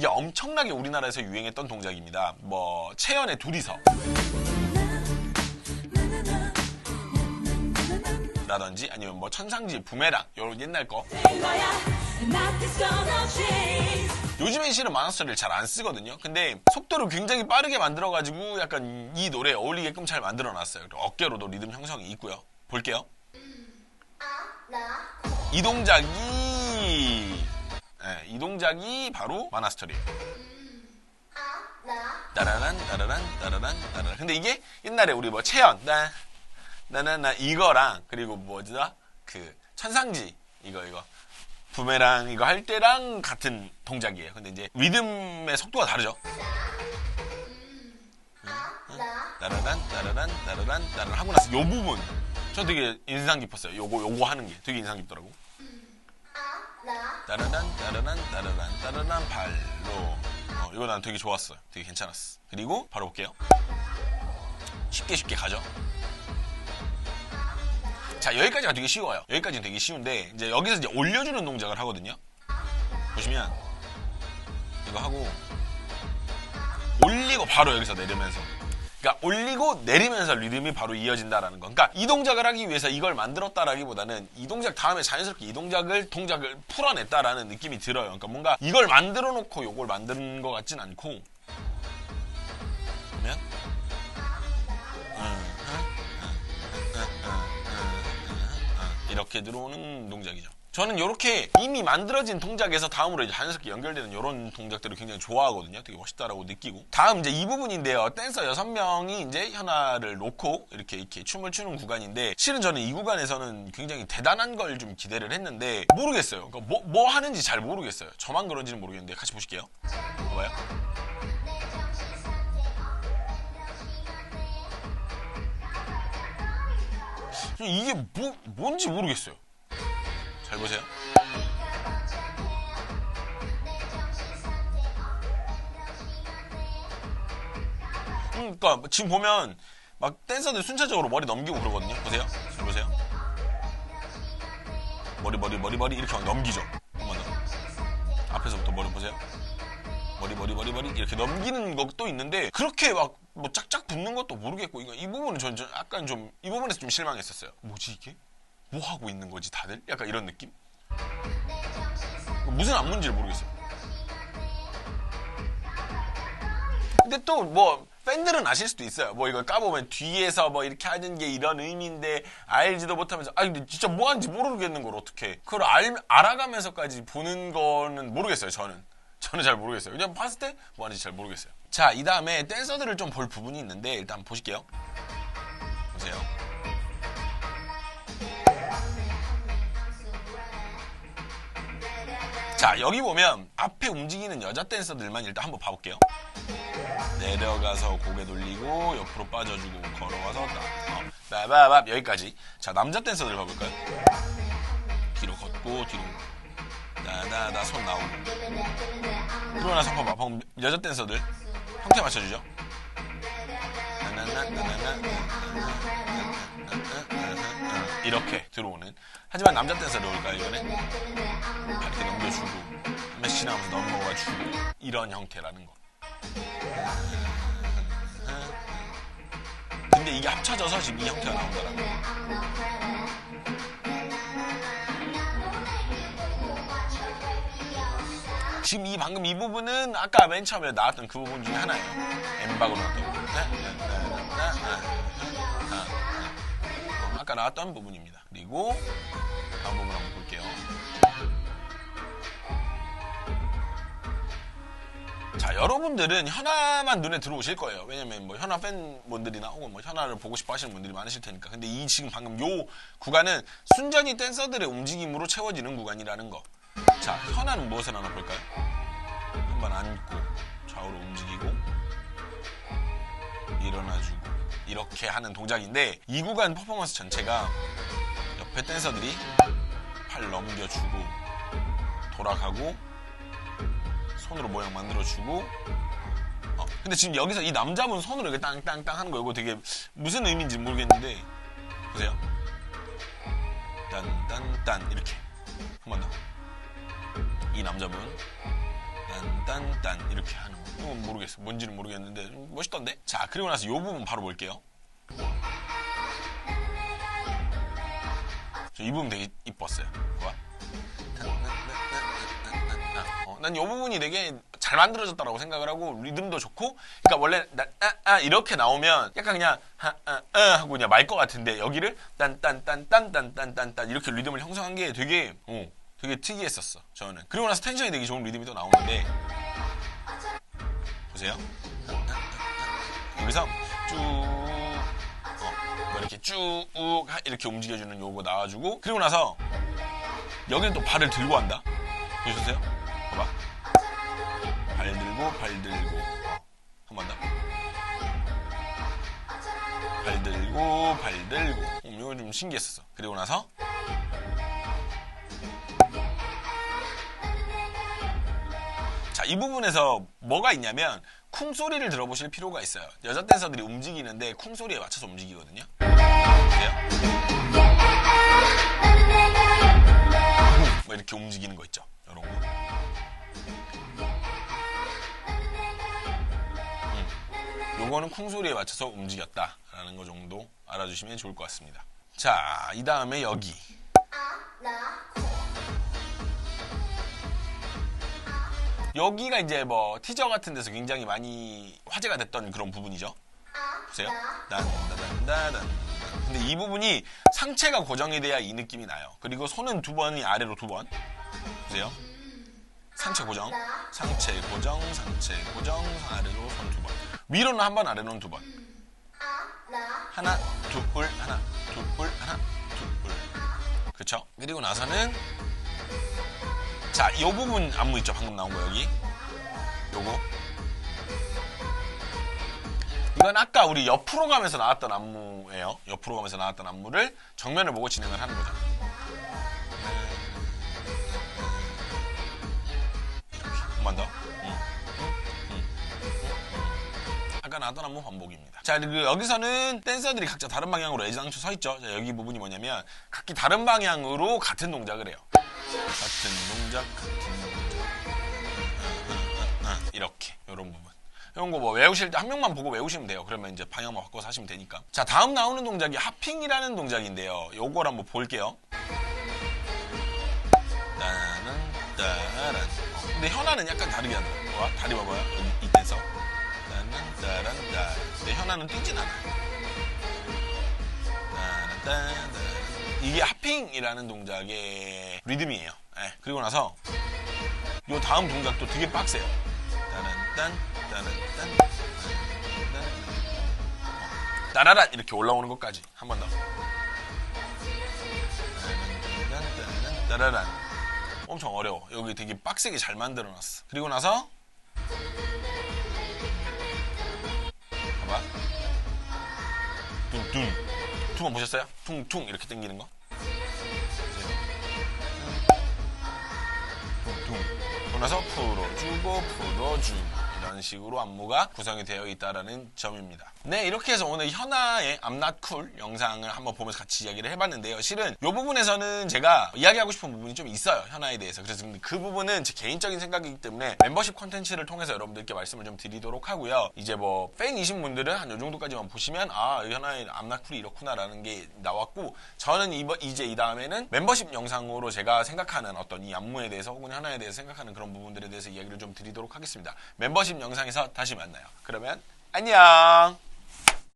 이게 엄청나게 우리나라에서 유행했던 동작입니다. 뭐 채연의 둘이서 라든지 아니면 뭐 천상지 부메랑 이런 옛날 거 요즘엔 실은 만화스를 잘 안 쓰거든요. 근데 속도를 굉장히 빠르게 만들어가지고 약간 이 노래에 어울리게끔 잘 만들어놨어요. 어깨로도 리듬 형성이 있고요. 볼게요. 이 동작이 네, 이 동작이 바로 만화스토리예요. 따라란 따라란 따라란 따라란 근데 이게 옛날에 우리 뭐 채연 나 나나나 이거랑 그리고 뭐지다 그 천상지 이거 이거 부메랑 이거 할 때랑 같은 동작이에요. 근데 이제 리듬의 속도가 다르죠. 따라란 따라란 따라란 따라란 하고 나서 요 부분 저 되게 인상 깊었어요. 요거 요거 하는 게 되게 인상 깊더라고. 따라란 따라란 따라란 따라란 발로 어, 이거 난 되게 좋았어요. 되게 괜찮았어. 그리고 바로 볼게요. 쉽게 쉽게 가죠. 자 여기까지가 되게 쉬워요. 여기까지는 되게 쉬운데 이제 여기서 이제 올려주는 동작을 하거든요. 보시면 이거 하고 올리고 바로 여기서 내리면서 그러니까 올리고 내리면서 리듬이 바로 이어진다라는 거. 그러니까 이 동작을 하기 위해서 이걸 만들었다라기보다는 이 동작 다음에 자연스럽게 이 동작을 동작을 풀어냈다라는 느낌이 들어요. 그러니까 뭔가 이걸 만들어 놓고 요걸 만드는 것 같진 않고 보면 이렇게 들어오는 동작이죠. 저는 이렇게 이미 만들어진 동작에서 다음으로 이제 자연스럽게 연결되는 이런 동작들을 굉장히 좋아하거든요. 되게 멋있다라고 느끼고. 다음 이제 이 부분인데요. 댄서 6명이 이제 현아를 놓고 이렇게 이렇게 춤을 추는 구간인데 실은 저는 이 구간에서는 굉장히 대단한 걸 좀 기대를 했는데 모르겠어요. 그러니까 뭐, 뭐 하는지 잘 모르겠어요. 저만 그런지는 모르겠는데 같이 보실게요. 봐봐요. 이게 뭐, 뭔지 모르겠어요. 잘 보세요. 음, 그러니까 지금 보면 막 댄서들 순차적으로 머리 넘기고 그러거든요. 보세요. 잘 보세요. 머리 머리 머리 머리 이렇게 막 넘기죠. 한번 더. 앞에서부터 머리 보세요. 머리 머리 머리 머리 이렇게 넘기는 것도 있는데 그렇게 막 뭐 짝짝 붙는 것도 모르겠고 이거 이 부분은 전, 전 약간 좀 이 부분에서 좀 실망했었어요. 뭐지 이게? 뭐 하고 있는 거지 다들? 약간 이런 느낌? 무슨 안무인지를 모르겠어요. 근데 또 뭐 팬들은 아실 수도 있어요. 뭐 이걸 까보면 뒤에서 뭐 이렇게 하는 게 이런 의미인데 알지도 못하면서 아 근데 진짜 뭐 하는지 모르겠는 걸 어떻게 그걸 알, 알아가면서까지 보는 거는 모르겠어요. 저는 저는 잘 모르겠어요. 그냥 봤을 때 뭐 하는지 잘 모르겠어요. 자, 이 다음에 댄서들을 좀 볼 부분이 있는데 일단 보실게요. 보세요. 자, 여기 보면 앞에 움직이는 여자 댄서들만 일단 한번 봐볼게요. 내려가서 고개 돌리고 옆으로 빠져주고 걸어와서 어, 빠바밥 여기까지. 자, 남자 댄서들 봐볼까요? 뒤로 걷고 뒤로 나나나 손 나오고 그러고 나서 봐봐 방금 여자 댄서들 형태 맞춰주죠 이렇게 들어오는 하지만 남자 댄서들 올까요 이번에 이렇게 넘겨주고 몇시 지나면서 넘어가주고 이런 형태라는 거 근데 이게 합쳐져서 지금 이 형태가 나온다라는 거 지금 이 방금 이 부분은 아까 맨 처음에 나왔던 그 부분 중에 하나예요. 엠박으로 나왔던 부분. 네? 네, 네, 어, 아까 나왔던 부분입니다. 그리고 다음 부분 한번 볼게요. 자, 여러분들은 현아만 눈에 들어오실 거예요. 왜냐면 뭐 현아 팬분들이나 혹은 뭐 현아를 보고 싶어 하시는 분들이 많으실 테니까. 근데 이 지금 방금 요 구간은 순전히 댄서들의 움직임으로 채워지는 구간이라는 거. 자, 현아는 무엇을 하나 볼까요? 한번 앉고 좌우로 움직이고 일어나주고 이렇게 하는 동작인데 이 구간 퍼포먼스 전체가 옆에 댄서들이 팔 넘겨주고 돌아가고 손으로 모양 만들어주고 어, 근데 지금 여기서 이 남자분 손으로 이렇게 땅땅땅 하는 거 이거 되게 무슨 의미인지 모르겠는데 보세요 딴딴딴 이렇게 한 번 더 이 남자분 딴딴딴 이렇게 하는 거. 이건 모르겠어. 뭔지는 모르겠는데 좀 멋있던데. 자 그리고 나서 이 부분 바로 볼게요. 저이 부분 되게 이뻤어요. 봐봐. 난이 부분이 되게 잘 만들어졌다라고 생각을 하고 리듬도 좋고 그러니까 원래 나, 아, 아, 이렇게 나오면 약간 그냥 하, 아, 아, 하고 그냥 말 것 같은데 여기를 딴딴딴딴딴딴딴딴 이렇게 리듬을 형성한 게 되게 어, 되게 특이했었어 저는. 그리고 나서 텐션이 되게 좋은 리듬이 또 나오는데. 보세요. 여기서 쭉 어, 뭐 이렇게 쭉 하- 이렇게 움직여주는 요거 나와주고 그리고 나서 여기는 또 발을 들고 한다. 보셨어요? 봐봐 발 들고 발 들고 어, 한번 더. 발 들고 발 들고 음, 이거 좀 신기했었어 그리고 나서 자, 이 부분에서 뭐가 있냐면 쿵 소리를 들어보실 필요가 있어요. 여자 댄서들이 움직이는데 쿵 소리에 맞춰서 움직이거든요. 보세요. 뭐 이렇게 움직이는 거 있죠. 요거는 쿵 소리에 맞춰서 움직였다라는 거 정도 알아주시면 좋을 것 같습니다. 자, 이 다음에 여기. 여기가 이제 뭐 티저 같은 데서 굉장히 많이 화제가 됐던 그런 부분이죠. 보세요. 딴따단따단. 근데 이 부분이 상체가 고정이 돼야 이 느낌이 나요. 그리고 손은 두 번이 아래로 두 번. 보세요. 상체 고정, 상체 고정, 상체 고정, 아래로 손 두 번. 위로는 한 번, 아래로는 두 번. 하나, 둘, 하나, 둘, 하나, 둘. 그쵸? 그리고 나서는 자, 이 부분 안무 있죠? 방금 나온 거 여기. 요거. 이건 아까 우리 옆으로 가면서 나왔던 안무예요. 옆으로 가면서 나왔던 안무를 정면을 보고 진행을 하는 거죠. 한번 더. 나왔던 안무 반복입니다. 자, 그리고 여기서는 댄서들이 각자 다른 방향으로 애장초 서 있죠. 자, 여기 부분이 뭐냐면 각기 다른 방향으로 같은 동작을 해요. 같은 동작, 같은 동작. 이렇게 이런 부분. 이런 거 뭐 외우실 때 한 명만 보고 외우시면 돼요. 그러면 이제 방향만 바꿔서 하시면 되니까. 자, 다음 나오는 동작이 하핑이라는 동작인데요. 요걸 한번 볼게요. 따란 따란. 어, 근데 현아는 약간 다르게 하더라고요. 와, 다리 봐봐요. 여기 따란 따. 근데 현아는 뛰진 않아요. 따란. 이게 하핑이라는 동작의 리듬이에요. 예, 그리고 나서 요 다음 동작도 되게 빡세요. 따란 딴 따란 딴 따란 따라란 이렇게 올라오는 것까지 한 번 더. 따라란 엄청 어려워. 여기 되게 빡세게 잘 만들어놨어. 그리고 나서 뚱뚱. 두번 보셨어요? 퉁퉁 이렇게 당기는 거. 퉁퉁. 그러고 나서 풀어주고 풀어주고 이런 식으로 안무가 구성이 되어 있다라는 점입니다. 네 이렇게 해서 오늘 현아의 Cool 영상을 한번 보면서 같이 이야기를 해봤는데요. 실은 이 부분에서는 제가 이야기하고 싶은 부분이 좀 있어요. 현아에 대해서. 그래서 그 부분은 제 개인적인 생각이기 때문에 멤버십 콘텐츠를 통해서 여러분들께 말씀을 좀 드리도록 하고요. 이제 뭐 팬이신 분들은 한 요 정도까지만 보시면 아 현아의 Cool이 이렇구나라는 게 나왔고 저는 이번 이제 이 다음에는 멤버십 영상으로 제가 생각하는 어떤 이 안무에 대해서 혹은 현아에 대해서 생각하는 그런 부분들에 대해서 이야기를 좀 드리도록 하겠습니다. 멤버십 영상에서 다시 만나요. 그러면 안녕.